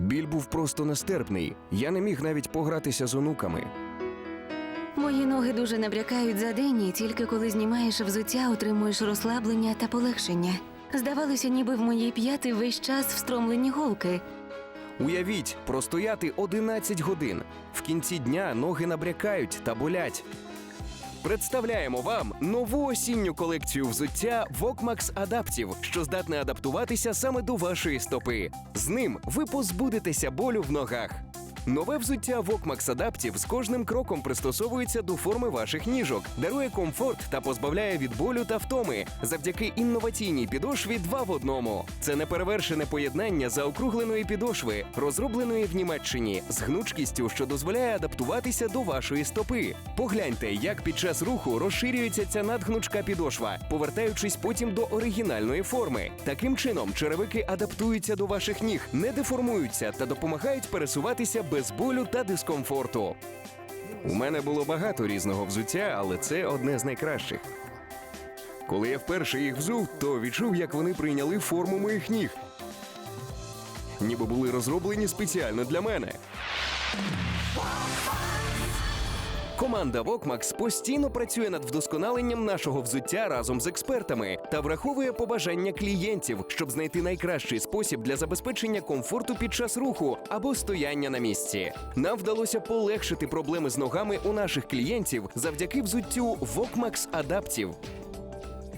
Біль був просто нестерпний. Я не міг навіть погратися з онуками. Мої ноги дуже набрякають за день, і тільки коли знімаєш взуття, отримуєш розслаблення та полегшення. Здавалося, ніби в моїй п'яти весь час встромлені голки. Уявіть, простояти 11 годин. В кінці дня ноги набрякають та болять. Представляємо вам нову осінню колекцію взуття Vokmax Adaptive, що здатне адаптуватися саме до вашої стопи. З ним ви позбудетеся болю в ногах. Нове взуття Vokmax Adaptive з кожним кроком пристосовується до форми ваших ніжок, дарує комфорт та позбавляє від болю та втоми завдяки інноваційній підошві два в одному. Це неперевершене поєднання заокругленої підошви, розробленої в Німеччині, з гнучкістю, що дозволяє адаптуватися до вашої стопи. Погляньте, як під час руху розширюється ця надгнучка підошва, повертаючись потім до оригінальної форми. Таким чином, черевики адаптуються до ваших ніг, не деформуються та допомагають пересуватися без болю та дискомфорту. У мене було багато різного взуття, але це одне з найкращих. Коли я вперше їх взув, то відчув, як вони прийняли форму моїх ніг. Ніби були розроблені спеціально для мене. Команда Вокмакс постійно працює над вдосконаленням нашого взуття разом з експертами та враховує побажання клієнтів, щоб знайти найкращий спосіб для забезпечення комфорту під час руху або стояння на місці. Нам вдалося полегшити проблеми з ногами у наших клієнтів завдяки взуттю Вокмакс Adaptive.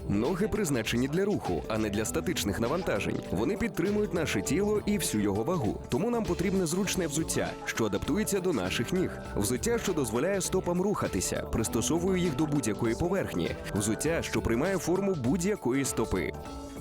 Ноги призначені для руху, а не для статичних навантажень. Вони підтримують наше тіло і всю його вагу. Тому нам потрібне зручне взуття, що адаптується до наших ніг. Взуття, що дозволяє стопам рухатися, пристосовує їх до будь-якої поверхні. Взуття, що приймає форму будь-якої стопи.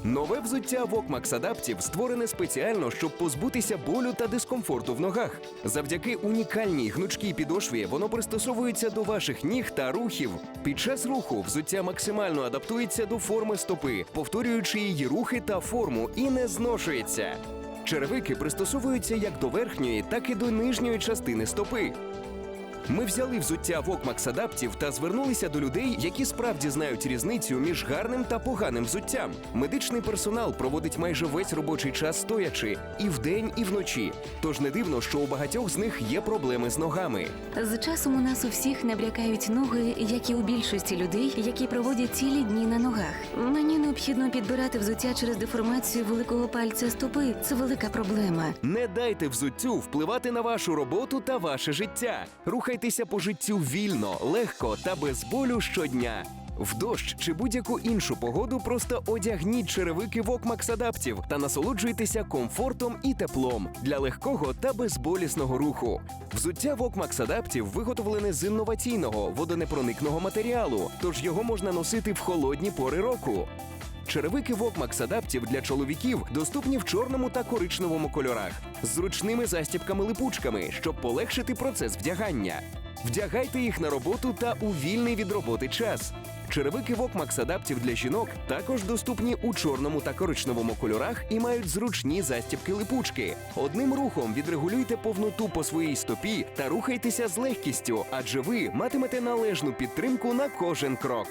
Нове взуття Vokmax Adaptive створене спеціально, щоб позбутися болю та дискомфорту в ногах. Завдяки унікальній гнучкій підошві воно пристосовується до ваших ніг та рухів. Під час руху взуття максимально адаптується до форми стопи, повторюючи її рухи та форму і не зношується. Черевики пристосовуються як до верхньої, так і до нижньої частини стопи. Ми взяли взуття Vokmax Adaptive та звернулися до людей, які справді знають різницю між гарним та поганим взуттям. Медичний персонал проводить майже весь робочий час стоячи і вдень, і вночі. Тож не дивно, що у багатьох з них є проблеми з ногами. З часом у нас у всіх набрякають ноги, як і у більшості людей, які проводять цілі дні на ногах. Мені необхідно підбирати взуття через деформацію великого пальця стопи. Це велика проблема. Не дайте взуттю впливати на вашу роботу та ваше життя. Рухайтеся по життю вільно, легко та без болю щодня. В дощ чи будь-яку іншу погоду просто одягніть черевики Vokmax Adaptive та насолоджуйтеся комфортом і теплом для легкого та безболісного руху. Взуття Vokmax Adaptive виготовлене з інноваційного водонепроникного матеріалу, тож його можна носити в холодні пори року. Черевики Vokmax Adaptive для чоловіків доступні в чорному та коричневому кольорах з зручними застібками-липучками, щоб полегшити процес вдягання. Вдягайте їх на роботу та у вільний від роботи час. Черевики Vokmax Adaptive для жінок також доступні у чорному та коричневому кольорах і мають зручні застібки-липучки. Одним рухом відрегулюйте повноту по своїй стопі та рухайтеся з легкістю, адже ви матимете належну підтримку на кожен крок.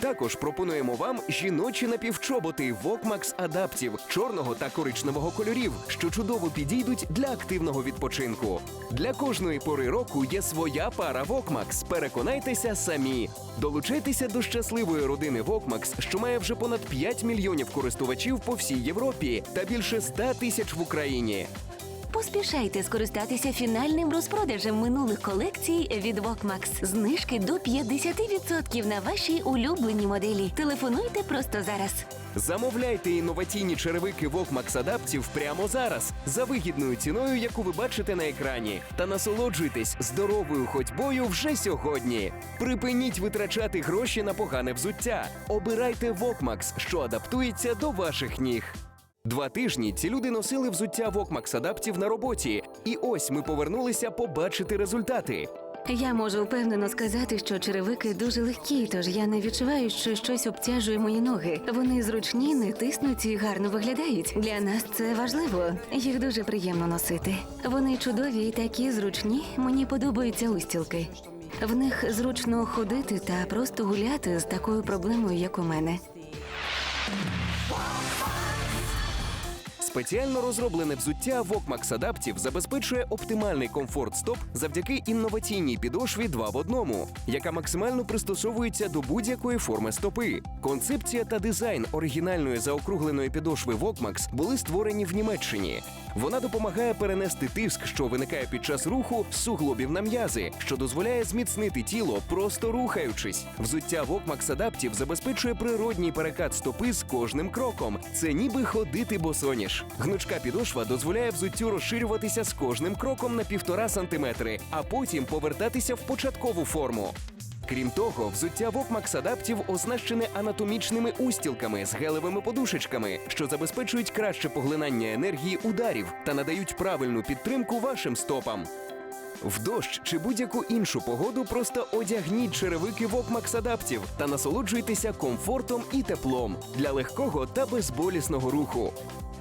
Також пропонуємо вам жіночі напівчоботи Vokmax Adaptive чорного та коричневого кольорів, що чудово підійдуть для активного відпочинку. Для кожної пори року є своя пара Vokmax. Переконайтеся самі. Долучайтеся до щасливої родини Vokmax, що має вже понад 5 мільйонів користувачів по всій Європі та більше 100 тисяч в Україні. Поспішайте скористатися фінальним розпродажем минулих колекцій від Vokmax. Знижки до 50% на ваші улюблені моделі. Телефонуйте просто зараз. Замовляйте інноваційні черевики Vokmax Adaptive прямо зараз за вигідною ціною, яку ви бачите на екрані, та насолоджуйтесь здоровою ходьбою вже сьогодні. Припиніть витрачати гроші на погане взуття. Обирайте Vokmax, що адаптується до ваших ніг. Два тижні ці люди носили взуття Adaptive на роботі, і ось ми повернулися побачити результати. Я можу впевнено сказати, що черевики дуже легкі, тож я не відчуваю, що щось обтяжує мої ноги. Вони зручні, не тиснуть і гарно виглядають. Для нас це важливо. Їх дуже приємно носити. Вони чудові і такі зручні. Мені подобаються устілки. В них зручно ходити та просто гуляти з такою проблемою, як у мене. Спеціально розроблене взуття Vokmax Adaptive забезпечує оптимальний комфорт стоп завдяки інноваційній підошві 2 в одному, яка максимально пристосовується до будь-якої форми стопи. Концепція та дизайн оригінальної заокругленої підошви Vokmax були створені в Німеччині. Вона допомагає перенести тиск, що виникає під час руху з суглобів на м'язи, що дозволяє зміцнити тіло, просто рухаючись. Взуття Vokmax Adaptive забезпечує природній перекат стопи з кожним кроком. Це ніби ходити босоніж. Гнучка підошва дозволяє взуттю розширюватися з кожним кроком на півтора сантиметри, а потім повертатися в початкову форму. Крім того, взуття Vokmax Adaptive оснащене анатомічними устілками з гелевими подушечками, що забезпечують краще поглинання енергії ударів та надають правильну підтримку вашим стопам. В дощ чи будь-яку іншу погоду просто одягніть черевики Vokmax Adaptive та насолоджуйтеся комфортом і теплом для легкого та безболісного руху.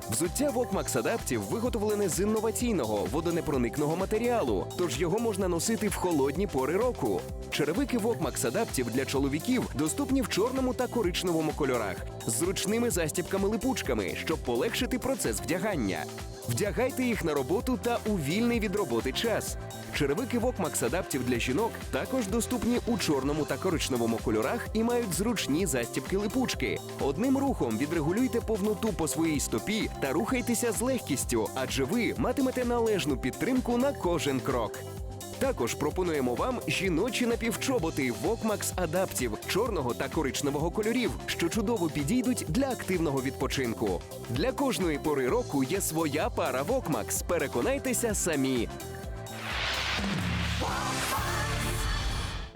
Взуття Vokmax Adaptive виготовлене з інноваційного водонепроникного матеріалу, тож його можна носити в холодні пори року. Черевики Vokmax Adaptive для чоловіків доступні в чорному та коричневому кольорах з зручними застібками-липучками, щоб полегшити процес вдягання. Вдягайте їх на роботу та у вільний від роботи час. Черевики Vokmax Adaptive для жінок також доступні у чорному та коричневому кольорах і мають зручні застібки-липучки. Одним рухом відрегулюйте повноту по своїй стопі та рухайтеся з легкістю, адже ви матимете належну підтримку на кожен крок. Також пропонуємо вам жіночі напівчоботи Vokmax Адаптів чорного та коричневого кольорів, що чудово підійдуть для активного відпочинку. Для кожної пори року є своя пара Vokmax. Переконайтеся самі.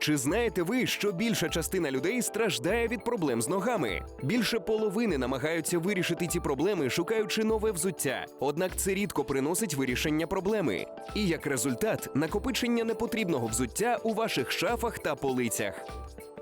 Чи знаєте ви, що більша частина людей страждає від проблем з ногами? Більше половини намагаються вирішити ці проблеми, шукаючи нове взуття. Однак це рідко приносить вирішення проблеми. І як результат, накопичення непотрібного взуття у ваших шафах та полицях.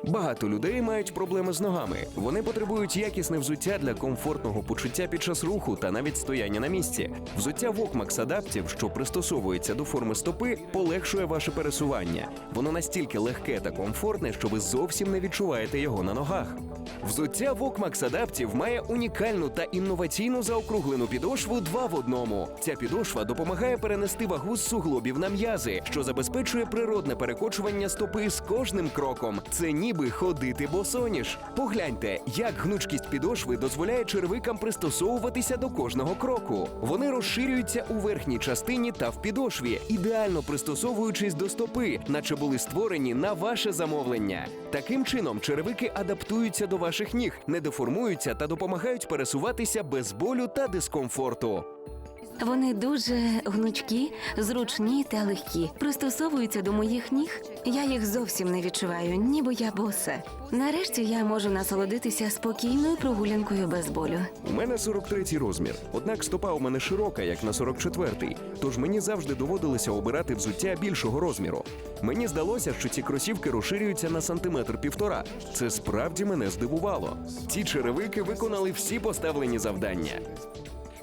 Багато людей мають проблеми з ногами. Вони потребують якісне взуття для комфортного почуття під час руху та навіть стояння на місці. Взуття Вокмакс адаптів, що пристосовується до форми стопи, полегшує ваше пересування. Воно настільки легке та комфортне, що ви зовсім не відчуваєте його на ногах. Взуття Vokmax Adaptive має унікальну та інноваційну заокруглену підошву два в одному. Ця підошва допомагає перенести вагу з суглобів на м'язи, що забезпечує природне перекочування стопи з кожним кроком. Це ніби ходити босоніж. Погляньте, як гнучкість підошви дозволяє червикам пристосовуватися до кожного кроку. Вони розширюються у верхній частині та в підошві, ідеально пристосовуючись до стопи, наче були створені на ваше замовлення. Таким чином, черевики адаптуються до ваших ніг, не деформуються та допомагають пересуватися без болю та дискомфорту. Вони дуже гнучкі, зручні та легкі. Пристосовуються до моїх ніг. Я їх зовсім не відчуваю, ніби я боса. Нарешті я можу насолодитися спокійною прогулянкою без болю. У мене 43-й розмір, однак стопа у мене широка, як на 44-й, тож мені завжди доводилося обирати взуття більшого розміру. Мені здалося, що ці кросівки розширюються на сантиметр півтора. Це справді мене здивувало. Ці черевики виконали всі поставлені завдання.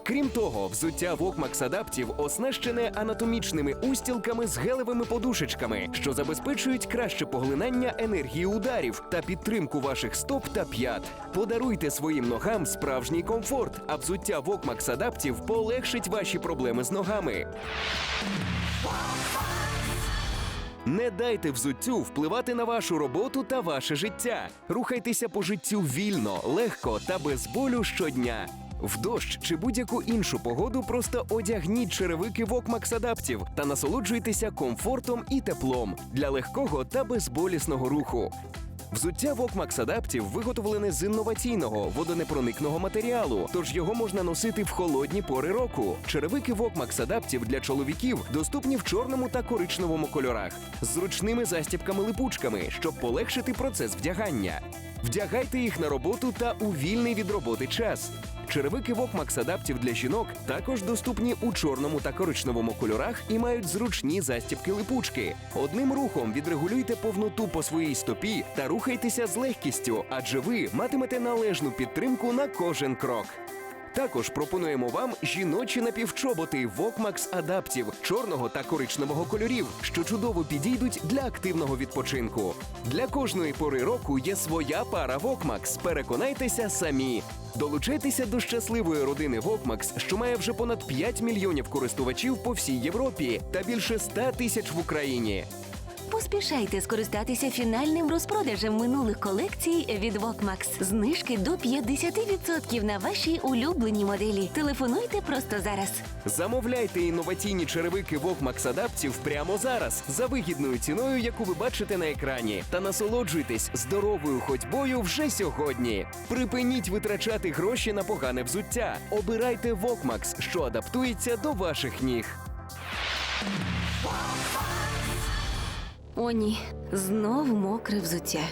Крім того, взуття Vokmax Adaptive оснащене анатомічними устілками з гелевими подушечками, що забезпечують краще поглинання енергії ударів та підтримку ваших стоп та п'ят. Подаруйте своїм ногам справжній комфорт, а взуття Vokmax Adaptive полегшить ваші проблеми з ногами. Не дайте взуттю впливати на вашу роботу та ваше життя. Рухайтеся по життю вільно, легко та без болю щодня. В дощ чи будь-яку іншу погоду просто одягніть черевики Vokmax Adaptive та насолоджуйтеся комфортом і теплом для легкого та безболісного руху. Взуття Vokmax Adaptive виготовлене з інноваційного водонепроникного матеріалу, тож його можна носити в холодні пори року. Черевики Vokmax Adaptive для чоловіків доступні в чорному та коричневому кольорах з зручними застібками-липучками, щоб полегшити процес вдягання. Вдягайте їх на роботу та у вільний від роботи час. Черевики Vokmax адаптів для жінок також доступні у чорному та коричневому кольорах і мають зручні застібки-липучки. Одним рухом відрегулюйте повноту по своїй стопі та рухайтеся з легкістю, адже ви матимете належну підтримку на кожен крок. Також пропонуємо вам жіночі напівчоботи Вокмакс Адаптів чорного та коричневого кольорів, що чудово підійдуть для активного відпочинку. Для кожної пори року є своя пара Вокмакс. Переконайтеся самі. Долучайтеся до щасливої родини Вокмакс, що має вже понад 5 мільйонів користувачів по всій Європі та більше 100 тисяч в Україні. Поспішайте скористатися фінальним розпродажем минулих колекцій від Вокмакс. Знижки до 50% на ваші улюблені моделі. Телефонуйте просто зараз. Замовляйте інноваційні черевики Вокмакс Адаптів прямо зараз за вигідною ціною, яку ви бачите на екрані, та насолоджуйтесь здоровою ходьбою вже сьогодні. Припиніть витрачати гроші на погане взуття. Обирайте Вокмакс, що адаптується до ваших ніг. О, ні, знов мокре взуття.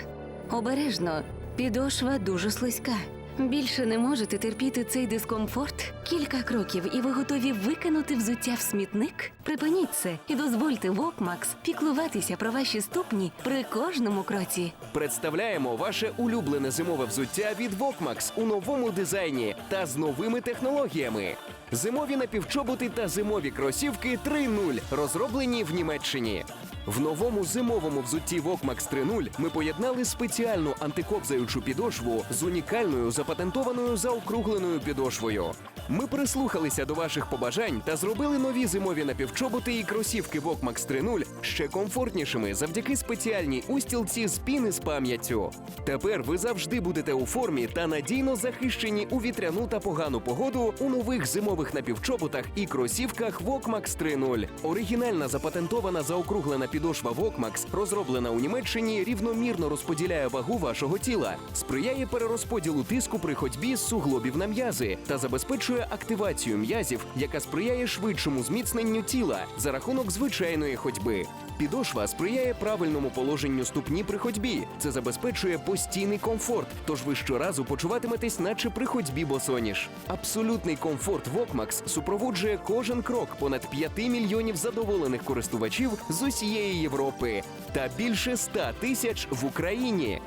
Обережно, підошва дуже слизька. Більше не можете терпіти цей дискомфорт. Кілька кроків, і ви готові викинути взуття в смітник? Припиніть це і дозвольте Вокмакс піклуватися про ваші ступні при кожному кроці. Представляємо ваше улюблене зимове взуття від Вокмакс у новому дизайні та з новими технологіями. Зимові напівчоботи та зимові кросівки 3.0, розроблені в Німеччині. В новому зимовому взутті Вокмакс 3.0 ми поєднали спеціальну антикобзаючу підошву з унікальною запатентованою заокругленою підошвою. Ми прислухалися до ваших побажань та зробили нові зимові напівчоботи і кросівки Вокмакс 3.0 ще комфортнішими завдяки спеціальній устілці з піни з пам'яттю. Тепер ви завжди будете у формі та надійно захищені у вітряну та погану погоду у нових зимових напівчоботах і кросівках Вокмакс 3.0. Оригінальна запатентована заокруглена підошва Вокмакс, розроблена у Німеччині, рівномірно розподіляє вагу вашого тіла, сприяє перерозподілу тиску при ходьбі з суглобів на м'язи та забезпечує активацію м'язів, яка сприяє швидшому зміцненню тіла за рахунок звичайної ходьби. Підошва сприяє правильному положенню ступні при ходьбі. Це забезпечує постійний комфорт, тож ви щоразу почуватиметесь, наче при ходьбі босоніж. Абсолютний комфорт Вокмакс супроводжує кожен крок понад 5 мільйонів задоволених користувачів з усієї Європи та більше 100 тисяч в Україні.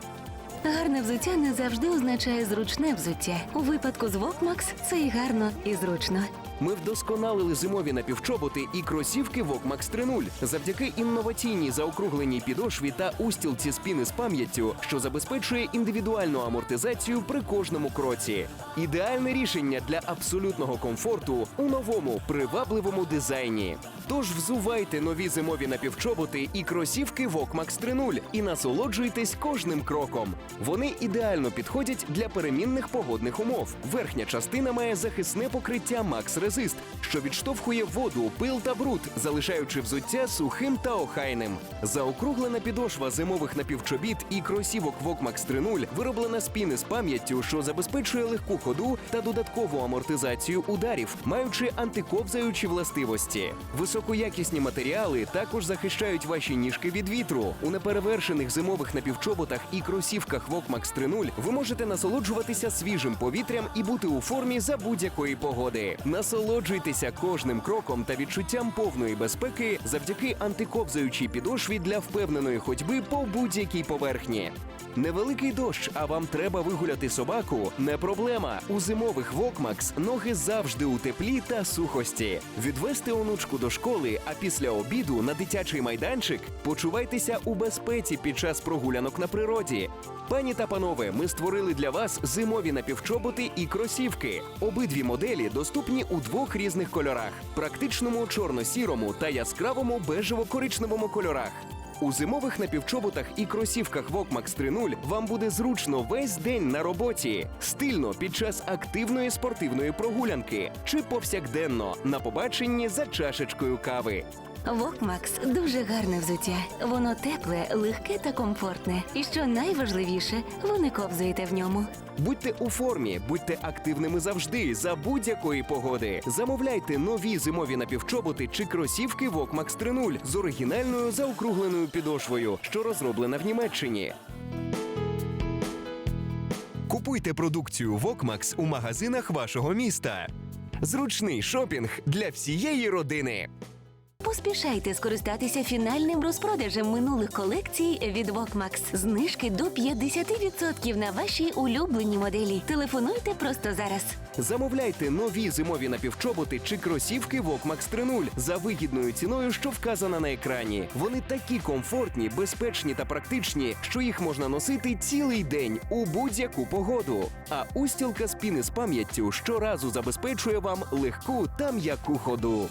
Гарне взуття не завжди означає зручне взуття. У випадку з Вокмакс це і гарно, і зручно. Ми вдосконалили зимові напівчоботи і кросівки Вокмакс 3.0 завдяки інноваційній заокругленій підошві та устілці спіни з пам'яттю, що забезпечує індивідуальну амортизацію при кожному кроці. Ідеальне рішення для абсолютного комфорту у новому привабливому дизайні. Тож взувайте нові зимові напівчоботи і кросівки Вокмакс 3.0 і насолоджуйтесь кожним кроком. Вони ідеально підходять для перемінних погодних умов. Верхня частина має захисне покриття Max Resist, що відштовхує воду, пил та бруд, залишаючи взуття сухим та охайним. Заокруглена підошва зимових напівчобіт і кросівок Vokmax 3.0 вироблена з піни з пам'яттю, що забезпечує легку ходу та додаткову амортизацію ударів, маючи антиковзаючі властивості. Високоякісні матеріали також захищають ваші ніжки від вітру. У неперевершених зимових напівчоботах і кросівках Vokmax 3.0 ви можете насолоджуватися свіжим повітрям і бути у формі за будь-якої погоди. Насолоджуйтеся кожним кроком та відчуттям повної безпеки завдяки антиковзаючій підошві для впевненої ходьби по будь-якій поверхні. Невеликий дощ, а вам треба вигуляти собаку? Не проблема. У зимових Вокмакс ноги завжди у теплі та сухості. Відвести онучку до школи, а після обіду на дитячий майданчик почувайтеся у безпеці під час прогулянок на природі. Пані та панове, ми створили для вас зимові напівчоботи і кросівки. Обидві моделі доступні у двох різних кольорах: практичному чорно-сірому та яскравому бежево-коричневому кольорах. У зимових напівчоботах і кросівках Вокмакс 3.0 вам буде зручно весь день на роботі, стильно під час активної спортивної прогулянки чи повсякденно на побаченні за чашечкою кави. Вокмакс дуже гарне взуття. Воно тепле, легке та комфортне. І що найважливіше, ви не ковзаєте в ньому. Будьте у формі, будьте активними завжди за будь-якої погоди. Замовляйте нові зимові напівчоботи чи кросівки Vokmax 3.0 з оригінальною заокругленою підошвою, що розроблена в Німеччині. Купуйте продукцію Vokmax у магазинах вашого міста. Зручний шопінг для всієї родини. Поспішайте скористатися фінальним розпродажем минулих колекцій від Вокмакс. Знижки до 50% на ваші улюблені моделі. Телефонуйте просто зараз. Замовляйте нові зимові напівчоботи чи кросівки Вокмакс 3.0 за вигідною ціною, що вказана на екрані. Вони такі комфортні, безпечні та практичні, що їх можна носити цілий день у будь-яку погоду. А устілка з піни з пам'яттю щоразу забезпечує вам легку та м'яку ходу.